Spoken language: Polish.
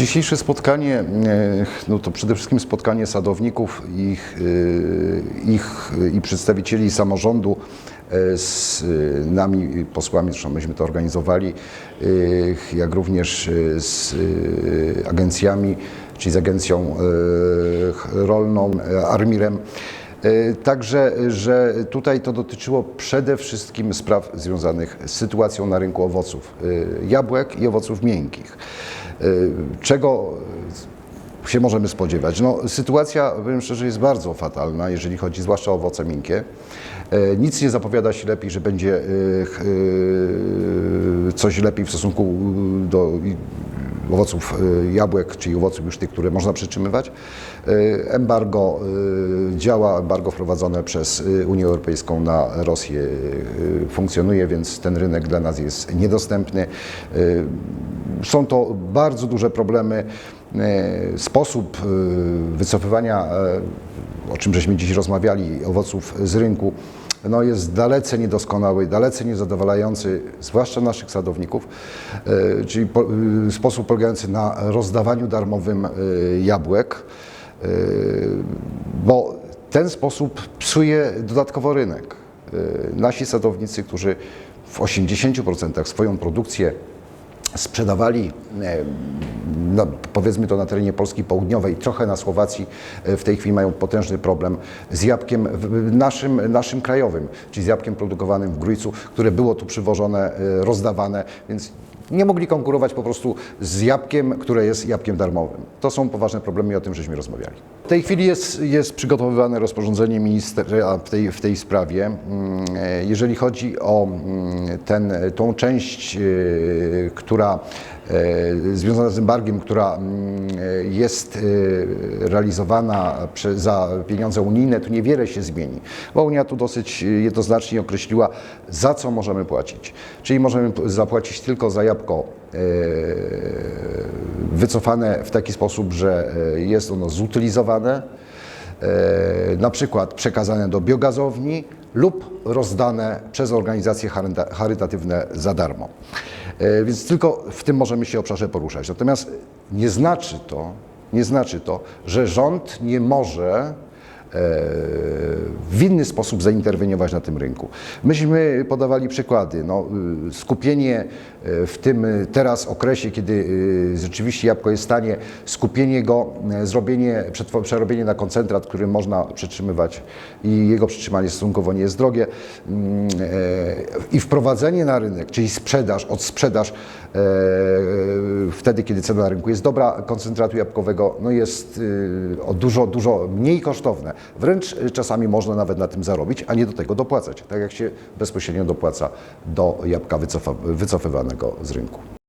Dzisiejsze spotkanie, e, no to przede wszystkim spotkanie sadowników, ich, e, ich e, i przedstawicieli samorządu z nami, posłami, zresztą myśmy to organizowali, jak również z agencjami, czyli z agencją rolną, Armirem. Także, że tutaj to dotyczyło przede wszystkim spraw związanych z sytuacją na rynku owoców, jabłek i owoców miękkich. E, Czego się możemy spodziewać? No, sytuacja, powiem szczerze, jest bardzo fatalna, jeżeli chodzi zwłaszcza o owoce miękkie. E, Nic nie zapowiada się lepiej, że będzie e, coś lepiej w stosunku do owoców jabłek, czyli owoców już tych, które można przytrzymywać. Embargo działa, embargo wprowadzone przez Unię Europejską na Rosję funkcjonuje, więc ten rynek dla nas jest niedostępny. Są to bardzo duże problemy. E, Sposób e, wycofywania, e, o czym żeśmy dziś rozmawiali, owoców z rynku, no jest dalece niedoskonały, dalece niezadowalający, zwłaszcza naszych sadowników, czyli po, sposób polegający na rozdawaniu darmowym jabłek, bo ten sposób psuje dodatkowo rynek. Nasi sadownicy, którzy w 80% swoją produkcję sprzedawali, e, no, powiedzmy to na terenie Polski Południowej, trochę na Słowacji, e, w tej chwili mają potężny problem z jabłkiem naszym, naszym krajowym, czyli z jabłkiem produkowanym w Grójcu, które było tu przywożone, e, rozdawane, więc nie mogli konkurować po prostu z jabłkiem, które jest jabłkiem darmowym. To są poważne problemy i o tym żeśmy rozmawiali. W tej chwili jest, jest przygotowywane rozporządzenie ministra w tej, w tej sprawie. Mm, e, Jeżeli chodzi o mm, ten, tą część, e, która związana z embargiem, która mm, e, jest e, realizowana za pieniądze unijne, to niewiele się zmieni, bo Unia tu dosyć jednoznacznie określiła, za co możemy płacić. Czyli możemy zapłacić tylko za jabłko e, wycofane w taki sposób, że e, jest ono zutylizowane, e, na przykład przekazane do biogazowni lub rozdane przez organizacje charyta- charytatywne za darmo. E, Więc tylko w tym możemy się obszarze poruszać. Natomiast nie znaczy to, nie znaczy to, że rząd nie może w inny sposób zainterweniować na tym rynku. Myśmy podawali przykłady. No, y, skupienie y, w tym y, teraz okresie, kiedy rzeczywiście jabłko jest tanie, skupienie go, zrobienie, przerobienie na koncentrat, który można przytrzymywać i jego przytrzymanie stosunkowo nie jest drogie mm, i wprowadzenie na rynek, czyli sprzedaż, odsprzedaż wtedy, kiedy cena na rynku jest dobra, koncentratu jabłkowego no jest dużo, dużo mniej kosztowne. Wręcz y, czasami można nawet na tym zarobić, a nie do tego dopłacać, tak jak się bezpośrednio dopłaca do jabłka wycofa, wycofywanego z rynku.